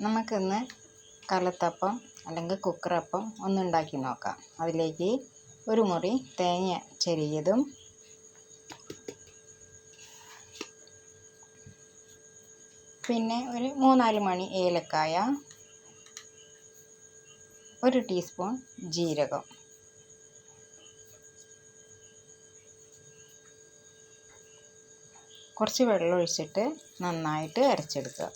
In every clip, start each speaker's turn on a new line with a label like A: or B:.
A: നമുക്കിന്ന് കലത്തപ്പം അല്ലെങ്കിൽ കുക്കറപ്പം ഒന്ന് ഉണ്ടാക്കി നോക്കാം. അതിലേക്ക് ഒരു മുറി തേങ്ങ ചെറിയതും പിന്നെ ഒരു മൂന്നാൽ മണി ഏലക്കായ ഒരു ടീസ്പൂൺ ജീരകം. കുറച്ച് വെള്ളം ഒഴിച്ചിട്ട് നന്നായിട്ട് അരച്ചെടുക്കുക.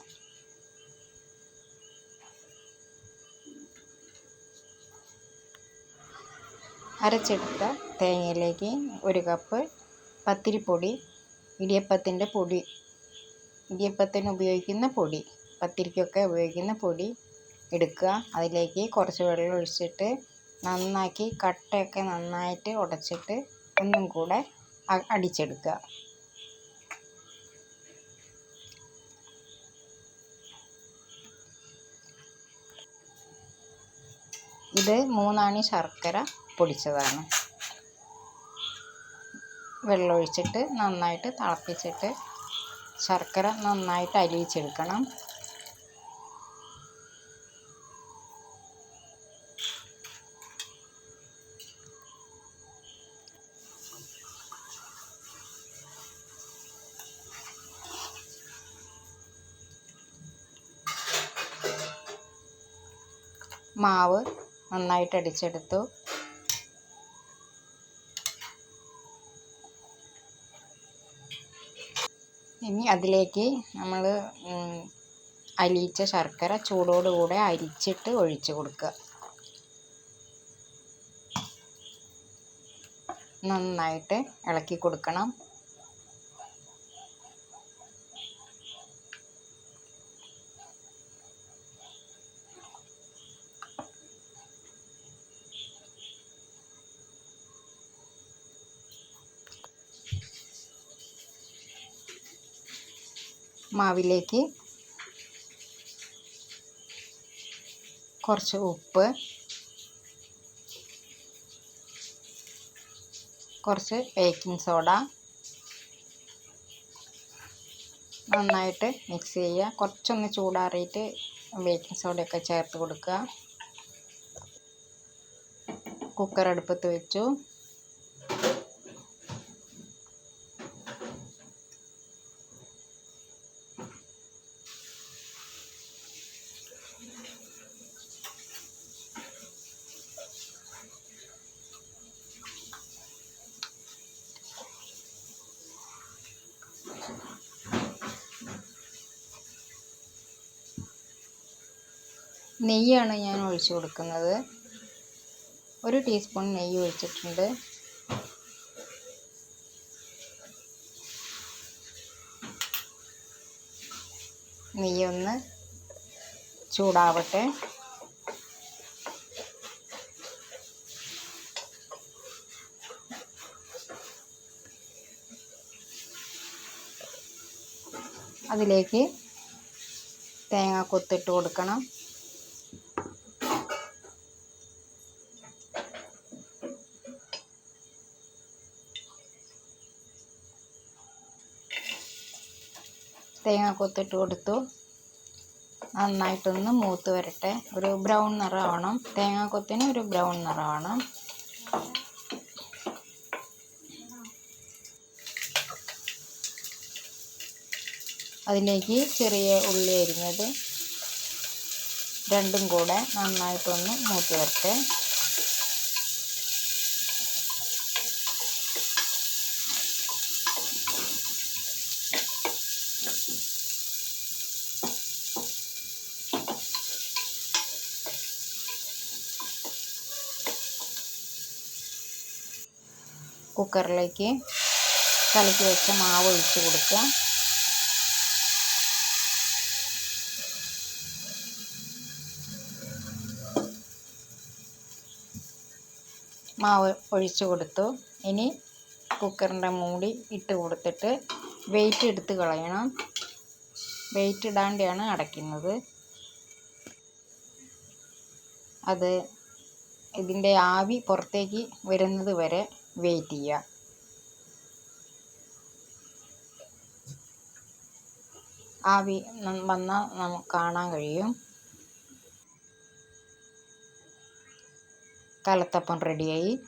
A: അരച്ചെടുത്ത തേങ്ങയിലേക്ക് ഒരു കപ്പ് പത്തിരിപ്പൊടി ഇടിയപ്പത്തിന്റെ പൊടി ഇടിയപ്പത്തിന് ഉപയോഗിക്കുന്ന പൊടി പത്തിരിക്കൊക്കെ ഉപയോഗിക്കുന്ന പൊടി എടുക്കുക. അതിലേക്ക് കുറച്ച് വെള്ളം ഒഴിച്ചിട്ട് നന്നാക്കി കട്ടയൊക്കെ നന്നായിട്ട് ഉടച്ചിട്ട് ഒന്നും കൂടെ അടിച്ചെടുക്കുക. ഇത് മൂന്നാണി ശർക്കര പൊടിച്ചതാണ് വെള്ളമൊഴിച്ചിട്ട് നന്നായിട്ട് തിളപ്പിച്ചിട്ട് ശർക്കര നന്നായിട്ട് അലിയിച്ചെടുക്കണം മാവ് നന്നായിട്ട് അടിച്ചെടുത്തു. ഇനി അതിലേക്ക് നമ്മൾ അലിയിച്ച ശർക്കര ചൂടോടുകൂടെ അരിച്ചിട്ട് ഒഴിച്ചു കൊടുക്കുക. നന്നായിട്ട് ഇളക്കി കൊടുക്കണം. മാവിലേക്ക് കുറച്ച് ഉപ്പ് കുറച്ച് ബേക്കിംഗ് സോഡ നന്നായിട്ട് മിക്സ് ചെയ്യുക. കുറച്ചൊന്ന് ചൂടാറിയിട്ട് ബേക്കിംഗ് സോഡയൊക്കെ ചേർത്ത് കൊടുക്കുക. കുക്കർ അടുപ്പത്ത് വെച്ചു. നെയ്യാണ് ഞാൻ ഒഴിച്ചു കൊടുക്കുന്നത്. ഒരു ടീസ്പൂൺ നെയ്യ് ഒഴിച്ചിട്ടുണ്ട്. നെയ്യൊന്ന് ചൂടാവട്ടെ. അതിലേക്ക് തേങ്ങ കൊത്തിട്ട് കൊടുക്കണം. തേങ്ങ കൊത്തിട്ട് കൊടുത്തു. നന്നായിട്ടൊന്ന് മൂത്ത് വരട്ടെ. ഒരു ബ്രൗൺ നിറമാവണം. കൊത്തിന് ഒരു ബ്രൗൺ നിറമാവണം. അതിലേക്ക് ചെറിയ ഉള്ളി അരിഞ്ഞത് രണ്ടും കൂടെ നന്നായിട്ടൊന്ന് മൂത്ത് വരട്ടെ. കുക്കറിലേക്ക് കലക്കി വെച്ച മാവ് ഒഴിച്ച് കൊടുക്കുക. മാവ് ഒഴിച്ച് കൊടുത്തു. ഇനി കുക്കറിന്റെ മൂടി ഇട്ട് കൊടുത്തിട്ട് വെയിറ്റ് എടുത്ത് കളയണം. വെയിറ്റ് ഇടാണ്ടാണ് അടയ്ക്കുന്നത്. അത് ഇതിന്റെ ആവി പുറത്തേക്ക് വരുന്നത് വരെ വെയിറ്റ് ചെയ്യുക ആവി വന്നാൽ നമുക്ക് കാണാൻ കഴിയും. കലത്തപ്പം റെഡിയായി.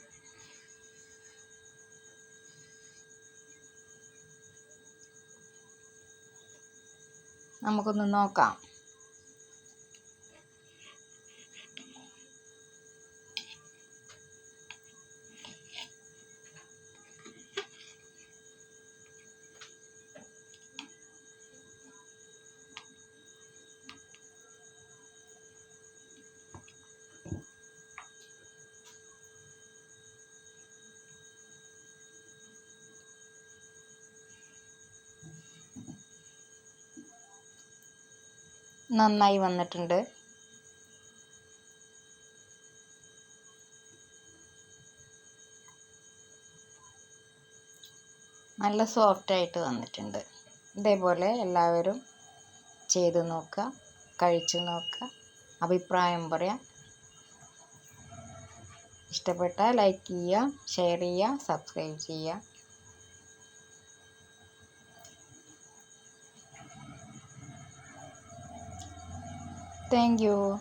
A: നമുക്കൊന്ന് നോക്കാം. നന്നായി വന്നിട്ടുണ്ട്. നല്ല സോഫ്റ്റായിട്ട് വന്നിട്ടുണ്ട്. ഇതേപോലെ എല്ലാവരും ചെയ്ത് നോക്കുക കഴിച്ചു നോക്കുക അഭിപ്രായം പറയാം. ഇഷ്ടപ്പെട്ടാൽ ലൈക്ക് ചെയ്യുക ഷെയർ ചെയ്യുക സബ്സ്ക്രൈബ് ചെയ്യുക. Thank you.